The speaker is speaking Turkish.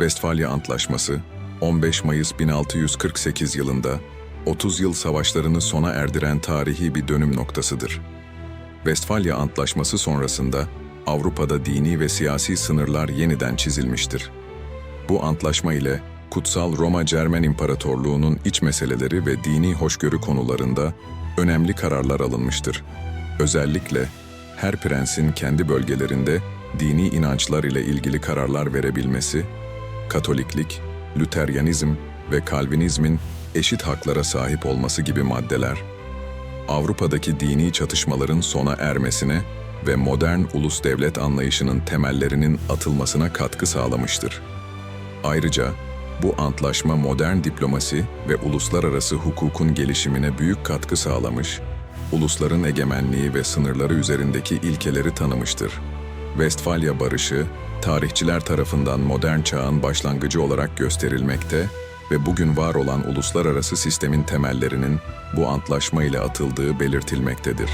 Westfalya Antlaşması 15 Mayıs 1648 yılında 30 yıl savaşlarını sona erdiren tarihi bir dönüm noktasıdır. Westfalya Antlaşması sonrasında Avrupa'da dini ve siyasi sınırlar yeniden çizilmiştir. Bu antlaşma ile Kutsal Roma Cermen İmparatorluğu'nun iç meseleleri ve dini hoşgörü konularında önemli kararlar alınmıştır. Özellikle her prensin kendi bölgelerinde dini inançlar ile ilgili kararlar verebilmesi, Katoliklik, Lüteryanizm ve Kalvinizmin eşit haklara sahip olması gibi maddeler, Avrupa'daki dini çatışmaların sona ermesine ve modern ulus devlet anlayışının temellerinin atılmasına katkı sağlamıştır. Ayrıca bu antlaşma modern diplomasi ve uluslararası hukukun gelişimine büyük katkı sağlamış, ulusların egemenliği ve sınırları üzerindeki ilkeleri tanımıştır. Westfalya Barışı, tarihçiler tarafından modern çağın başlangıcı olarak gösterilmekte ve bugün var olan uluslararası sistemin temellerinin bu antlaşma ile atıldığı belirtilmektedir.